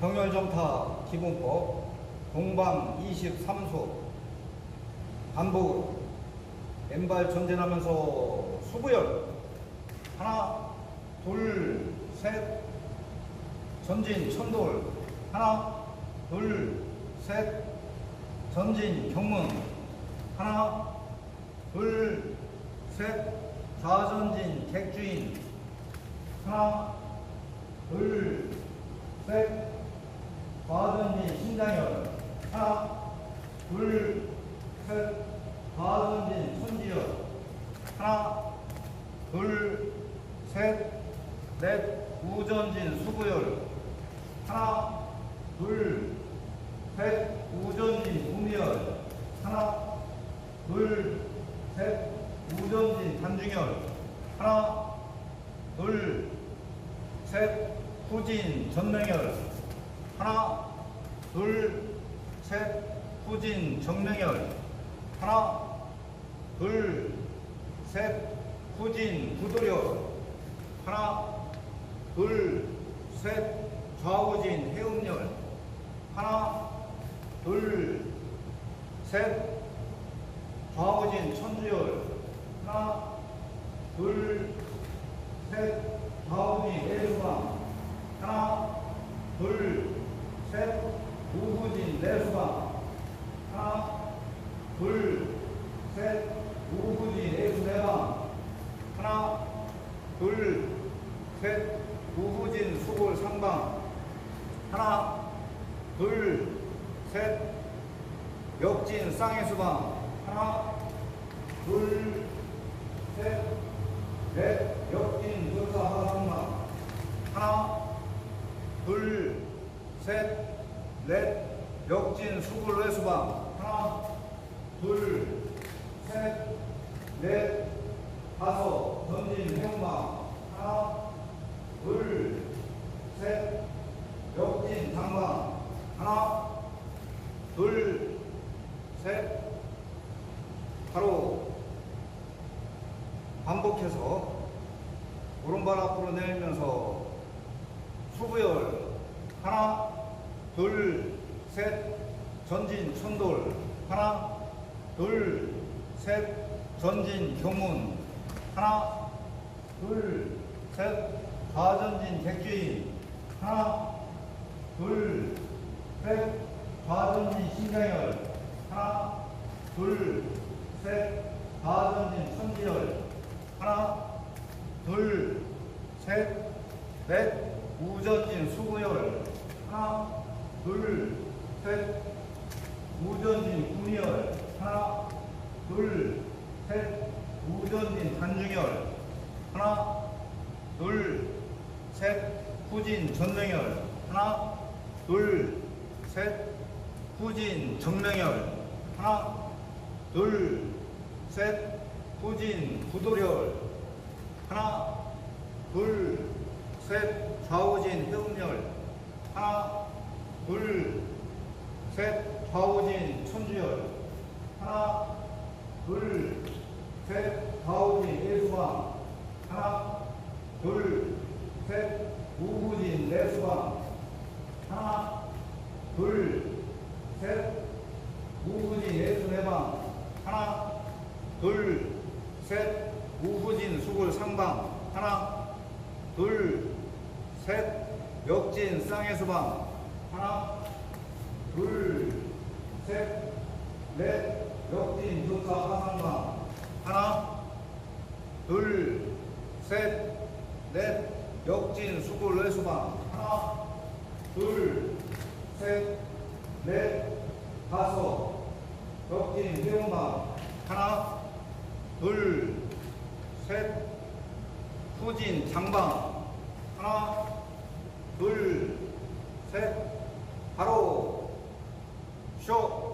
경열정타 기본법 동방 23소 반복으로 왼발 전진하면서 수부열 하나 둘 셋 전진 천돌 하나 둘 셋 전진 경문 하나 둘 셋 좌전진 객주인 하나 둘셋 좌전진 신장열 하나 둘셋 좌전진 천지열 하나 둘셋넷 우전진 수구열 하나 둘셋 우전진 구미열 하나 둘셋 우전진 단중열 하나 둘셋 후진 전명열 하나 둘 셋 후진 정명열. 하나 둘 셋 후진 구도열 하나 둘 셋 좌우진 해음열. 하나 둘 셋 좌우진 천주열. 하나 둘 셋 좌우진 내수방 하나 둘 셋 우후진 내수방 하나 둘 셋 우후진 내수 내방. 하나 둘 셋 우후진 수골 상방. 하나 둘 셋 역진 쌍해수방. 하나 둘 셋 넷 역진 전사 하상방. 하나 둘 셋 넷 역진 수골 외수방. 하나 둘 셋 넷 다섯 전진 해운방. 하나 둘 셋 역진 당방. 하나 둘 셋 바로 반복해서 오른발 앞으로 내밀면서 수부열. 하나 둘 셋 전진 천돌 하나 둘 셋 전진 경문 하나 둘셋 좌전진 객주인 하나 둘셋 좌전진 신장열 하나 둘셋 좌전진 천지열 하나 둘 셋 넷 우전진 수구열 둘 셋. 우전진 군열. 하나 둘 셋. 우전진 단중열. 하나 둘 셋. 후진 전명열. 하나 둘 셋. 후진 정명열. 하나 둘 셋. 후진 구도열. 하나 둘 셋. 좌우진 해운열. 하나 둘 셋 좌우진 천주열. 하나 둘 셋 좌우진 예수방 하나 둘 셋 우후진 내수방 하나 둘 셋 우후진 예수내방. 하나 둘 셋 우후진 수골 상방. 하나 둘 셋 역진 쌍해수방 하나 둘 셋 넷 역진 조사 화상방. 하나 둘 셋 넷 역진 수골 외수방. 하나 둘 셋 넷 다섯 역진 회원방. 하나 둘 셋 후진 장방. 하나 둘 셋 바로 쇼